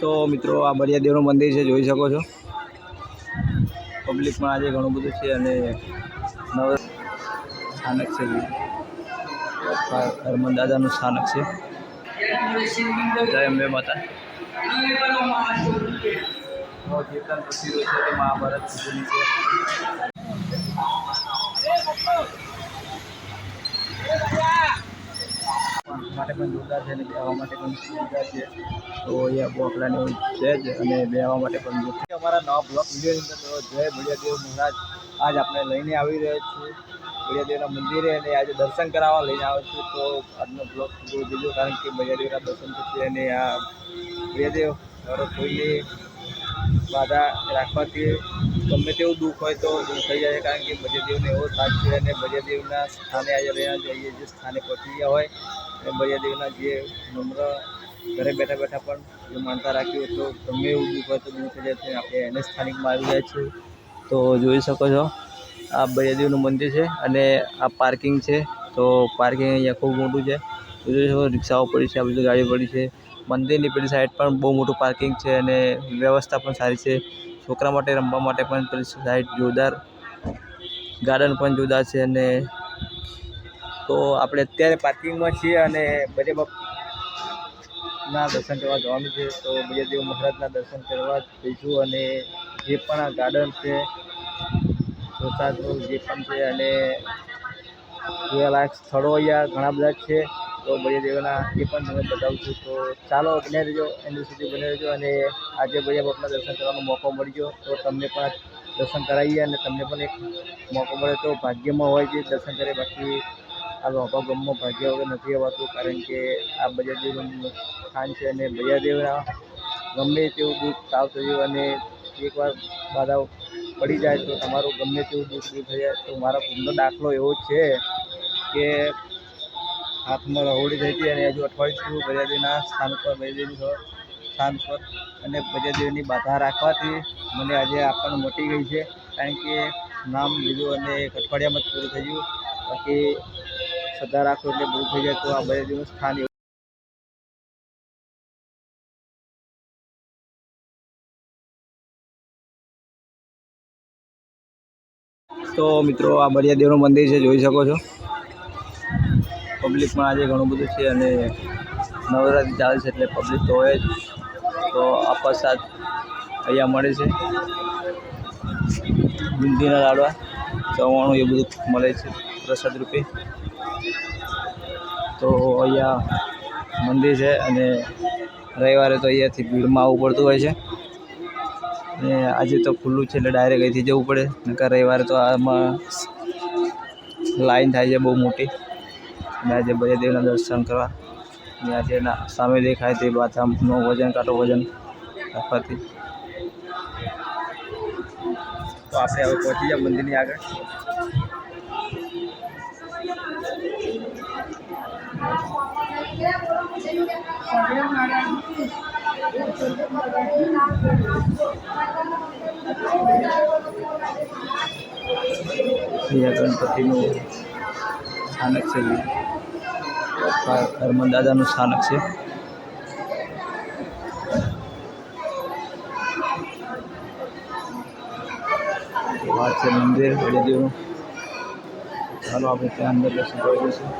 તો મિત્રો, આ બરિયાદેવનું મંદિર છે, જોઈ શકો છો. પબ્લિકમાં આજે ઘણું બધું છે અને નવ સ્થાનક છે હરમન દાદાનું સ્થાનક છે. જય અંબે માતા. કીર્તન પ્રસિદ્ધ છે મહાભારત છે. માટે પણ જોરદાર છે અને બેહવા માટે પણ સુવિધા છે. તો અહીંયા બોકડાને એવું છે જ અને બેહવા માટે પણ અમારા નવા બ્લોક વિડીયોની અંદર જય બળિયાદેવ મહારાજ. આજ આપણે લઈને આવી રહ્યા છીએ. બળિયાદેવના મંદિરે અને આજે દર્શન કરાવવા લઈને આવ્યો છું. તો આજનો બ્લોગ જોઈ દેજો કારણ કે બળિયાદેવના દર્શન થશે અને આ બળિયાદેવ મારો કોઈને બાધા રાખવાથી ગમે તેવું દુઃખ હોય તો થઈ જાય કારણ કે ભજ્યદેવને એવો સાથ છે અને ભજ્યદેવના સ્થાને આજે રહ્યા જઈએ જે સ્થાને પહોંચી ગયા હોય અને ભજ્યદેવના જે નમ્ર ઘરે બેઠા બેઠા પણ જો માનતા રાખી હોય તો ગમે એવું દુઃખ હોય તો દૂર થઈ જાય છે. આપણે એને સ્થાનિકમાં આવી જાય છે તો જોઈ શકો છો, આ ભજ્યદેવનું મંદિર છે અને આ પાર્કિંગ છે. તો પાર્કિંગ અહીંયા ખૂબ મોટું છે. જોઈ શકો રિક્ષાઓ પડી છે, આ બધી ગાડીઓ પડી છે. મંદિરની પેલી સાઈડ પણ બહુ મોટું પાર્કિંગ છે અને વ્યવસ્થા પણ સારી છે. છોકરા માટે, રમવા માટે પણ પેલી સાઈડ જોરદાર ગાર્ડન પણ જોરદાર છે અને તો આપણે અત્યારે પાર્કિંગમાં છીએ અને બધે ના દર્શન કરવા જવાનું છે. તો દેવ મહારાજના દર્શન કરવા જઈશું અને જે પણ આ ગાર્ડન છે પ્રસાદનું જે પણ છે અને જોવાલાયક સ્થળો અહીંયા ઘણા બધા છે. તો દેવના એ પણ તમને બતાવું છું. તો ચાલો બને રહેજો, એની સુધી બને રહેજો અને આજે ભૈયા બાપના દર્શન કરવાનો મોકો મળી ગયો. તો તમને પણ દર્શન કરાવીએ અને તમને પણ એક મોકો મળે તો ભાગ્યમાં હોય છે દર્શન કરે. બાકી આ લોભા ગામમાં ભાગ્ય વગર નથી આવતું કારણ કે આ ભૈયાદેવનું સ્થાન છે અને ભૈયાદેવના ગમે તેવું દૂધ તાવ થયું અને એકવાર બાધા પડી જાય તો તમારું ગમે તેવું દૂધ દૂર થઈ જાય તો મારા કુંડનો દાખલો એવો છે કે હાથમાં રહોડી થઈ હતી અને હજુ અઠવાડિયું ભૈયાદેવના સ્થાન પર ભૈયાદેવની સ્થાન પર અને ભૈયાદેવની બાધા રાખવાથી મને આજે આપવાનું મટી ગઈ છે, કારણ કે નામ લીધું અને એક અઠવાડિયામાં જ પૂરું થઈ ગયું. બાકી શ્રદ્ધા રાખો એટલે પૂરું થઈ જાય તો આ ભૈયાદેવનું સ્થાન તો મિત્રો, આ બરિયાદેવનું મંદિર છે, જોઈ શકો છો. પબ્લિકમાં આજે ઘણું બધું છે અને નવરાત્રિ ચાલે છે એટલે પબ્લિક તો હોય જ. તો આ પ્રસાદ અહીંયા મળે છે. બુંદીના લાડવા, ચવાણું એ બધું મળે છે પ્રસાદ રૂપે. તો અહીંયા મંદિર છે અને રવિવારે તો અહીંયાથી ભીડમાં આવવું પડતું હોય છે. અને આજે તો ખુલ્લું છે એટલે ડાયરેક્ટ અહીંથી જવું પડે. નકર રવિવારે તો આમાં લાઈન થાય છે બહુ મોટી. અને આજે ભૈયાદેવના દર્શન કરવા અને આજે ના સામે દેખાય તે બાથામનો વજન કાંટો વજન રાખવાથી તો આપણે હવે પહોંચી જાય મંદિરની આગળ અહીંયા ગણપતિનું સ્થાનક છે હરમન દાદાનું સ્થાનક છે. વાત છે મંદિર બળદેવનું ચાલો આપણે ત્યાં અંદર દર્શન કરી દઈશું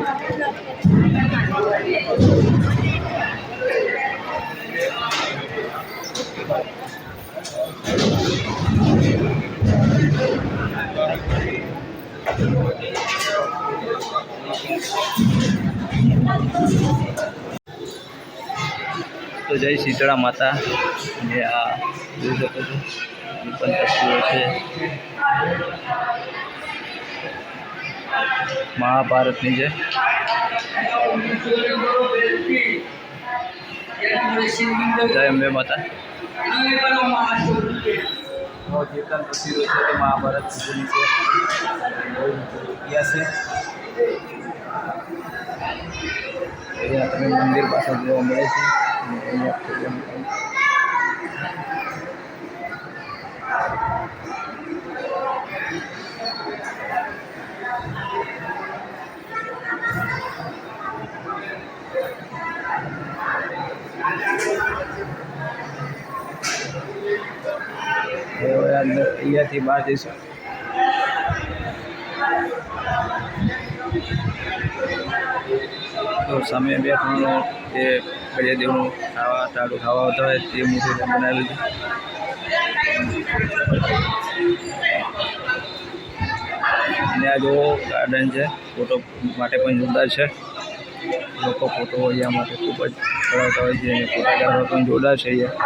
તો જય શીતળા માતા અને આ જોઈ શકો છો એ પણ તસવીરો છે મહાભારતની છે જય અંબે માતા કીર્તન પ્રસિદ્ધ છે તે મહાભારત સુધીની છે બહુ ઇતિહાસ છે અહીંયા તમે મંદિર પાસે જોવા મળે છે અને અહીંયા અહીંયાથી બહાર જઈશું. તો સામે બેઠવાનું જે બળિયા દેવનું ખાવા ટાળું ખાવા આવતા હોય તે મૂર્તિ બનાવેલું છે અને આ જો ગાર્ડન છે ફોટો માટે પણ જોરદાર છે. લોકો ફોટો અહીંયા માટે ખૂબ જ પડાવતા હોય છે ફોટોગ્રાફર પણ જોરદાર છે અહીંયા.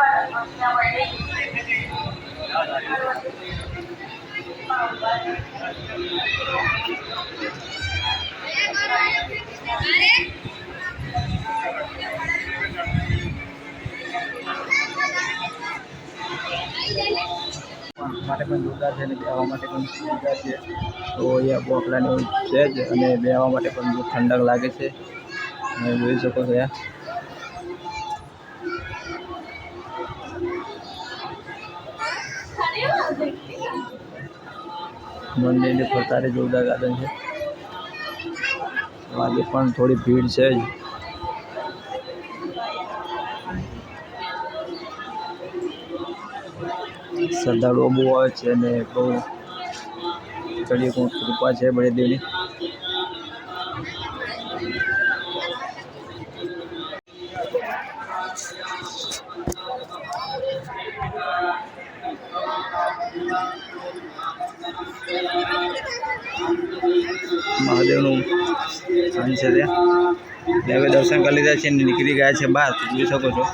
માટે પણ જોરદાર છે અને બેહવા માટે પણ સુવિધા છે. તો અહીંયા બોકડાને છે જ અને બેહવા માટે પણ બહુ ઠંડક લાગે છે. અને જોઈ શકો છો અહીંયા મંદિરની ફરતારે જોરદાર ગાર્ડન છે. આજે પણ થોડી ભીડ છે જ. શ્રદ્ધાળુઓ બહુ આવે છે અને બહુ ચડી કૃપા છે બળે મહાદેવનું સ્થાન છે ત્યાં દર્શન કરી લીધા છે નીકળી ગયા છે બહાર. જોઈ શકો છો.